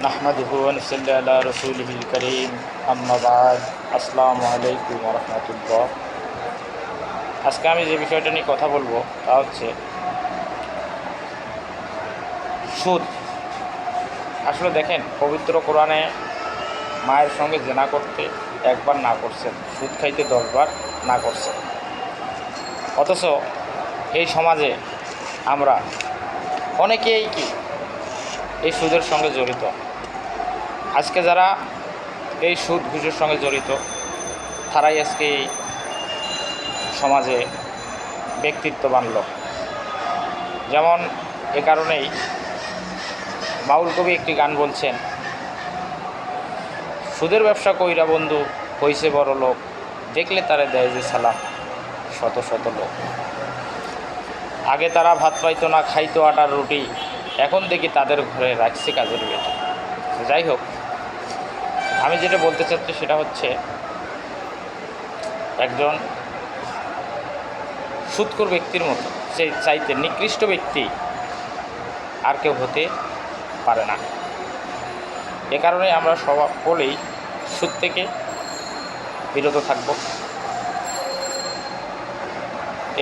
نحمده ونصلي على رسوله الكريم أما بعد আসসালামু আলাইকুম রহমতুল্লাহ আজকে আমি যে বিষয়টা নিয়ে কথা বলবো তা হচ্ছে সুদ আসলে দেখেন পবিত্র কোরআনে মায়ের সঙ্গে জেনা করতে একবার না করছেন সুদ খাইতে দশবার না করছেন অথচ এই সমাজে আমরা অনেকেই কি এই সুদের সঙ্গে জড়িত। আজকে যারা এই সুদ ঘুষের সঙ্গে জড়িত, তারাই আজকে এই সমাজে ব্যক্তিত্ববান লোক যেমন এ কারণেই বাউল কবি একটি গান বলছেন, সুদের ব্যবসা কইরা বন্ধু, হইছে বড় লোক, দেখলে তারা দেয় যে সালাম, শত শত লোক। আগে তারা ভাত পাইতো না, খাইতো আটার রুটি এখন দেখি তাদের ঘরে রাখছে কাজের বেটি। যাই হোক, আমি যেটা বলতে চাচ্ছি সেটা হচ্ছে, একজন সুৎকর ব্যক্তির মতো সেই চাইতে নিকৃষ্ট ব্যক্তি আর কেউ হতে পারে না। এ কারণে আমরা সকলেই সুদ থেকে বিরত থাকব।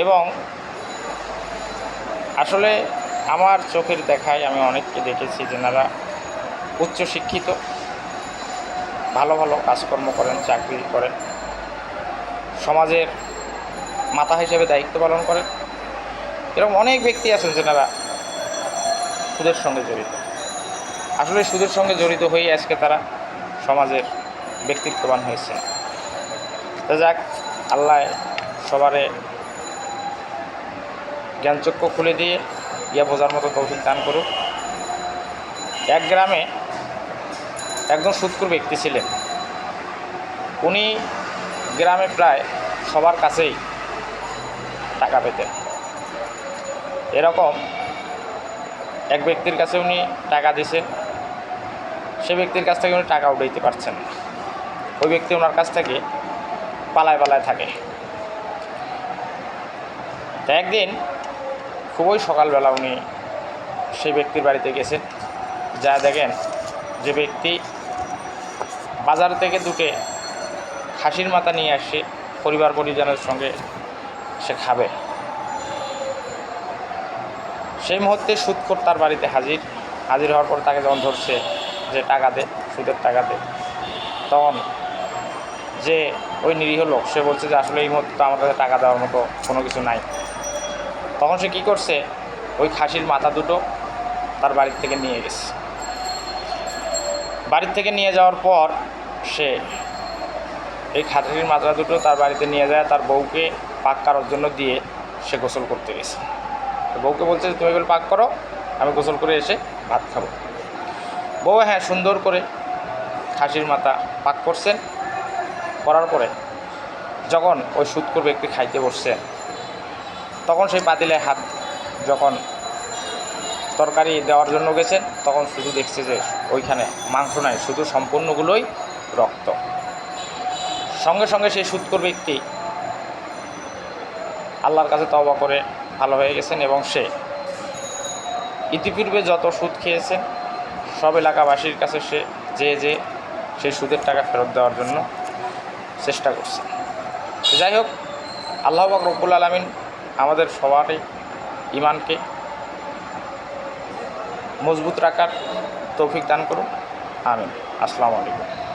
এবং আসলে আমার চোখের দেখায় আমি অনেককে দেখেছি যেনারা উচ্চশিক্ষিত ভালো ভালো কাজকর্ম করেন, চাকরি করেন, সমাজের মাথা হিসেবে দায়িত্ব পালন করেন। এরকম অনেক ব্যক্তি আছেন যেনারা সুদের সঙ্গে জড়িত। আসলে সুদের সঙ্গে জড়িত হয়ে আজকে তারা সমাজের ব্যক্তিত্ববান হয়েছে তো যাক, আল্লাহ সবারে জ্ঞানচক্ষু খুলে দিয়ে ইয়া বোঝার মতো তৌফিক দান করুক। এক গ্রামে একজন সুৎকুর ব্যক্তি ছিলেন। উনি গ্রামে প্রায় সবার কাছেই টাকা পেতেন। এরকম এক ব্যক্তির কাছে উনি টাকা দিয়েছেন। সে ব্যক্তির কাছ থেকে উনি টাকা উঠাইতে পারছেন ওই ব্যক্তি ওনার কাছ থেকে পালায় পালায় থাকে। একদিন খুবই সকালবেলা উনি সেই ব্যক্তির বাড়িতে গেছেন। যা দেখেন যে ব্যক্তি বাজার থেকে দুটে খাসির মাথা নিয়ে আসে, পরিবার পরিজনের সঙ্গে সে খাবে। সেই মুহূর্তে সুদখোর তার বাড়িতে হাজির। হাজির হওয়ার পর তাকে যখন ধরছে যে টাকা দে, সুদের টাকা দে, তখন যে ওই নিরীহ লোক, সে বলছে যে আসলে এই মুহূর্তে তো আমার কাছে টাকা দেওয়ার মতো কোনো কিছু নাই। তখন সে কী করছে? ওই খাসির মাথা দুটো তার বাড়ির থেকে নিয়ে গেছে। বাড়ির থেকে নিয়ে যাওয়ার পর সে এই খাসির মাথা দুটো তার বাড়িতে নিয়ে যায়, তার বউকে পাক করার জন্য দিয়ে সে গোসল করতে গেছে। বউকে বলছে তুমি এগুলো পাক করো, আমি গোসল করে এসে ভাত খাব। বউ হ্যাঁ সুন্দর করে খাসির মাথা পাক করছেন। করার পরে যখন ওই সুৎকর ব্যক্তি খাইতে বসছেন তখন সেই পাতিলে হাত যখন তরকারি দেওয়ার জন্য গেছেন, তখন শুধু দেখছে যে ওইখানে মাংস নাই, শুধু সম্পূর্ণগুলোই রক্ত। সঙ্গে সঙ্গে সেই সুৎকর ব্যক্তি আল্লাহর কাছে তবা করে ভালো হয়ে গেছেন এবং সে ইতিপূর্বে যত সুদ খেয়েছেন, সব এলাকাবাসীর কাছে সে যে যে সেই সুদের টাকা ফেরত দেওয়ার জন্য চেষ্টা করছে যাই হোক, আল্লাহ রব্বুল আলমিন আমাদের সবারই ইমানকে মজবুত রাখার তৌফিক দান করুন। আমিন। আসসালামু আলাইকুম।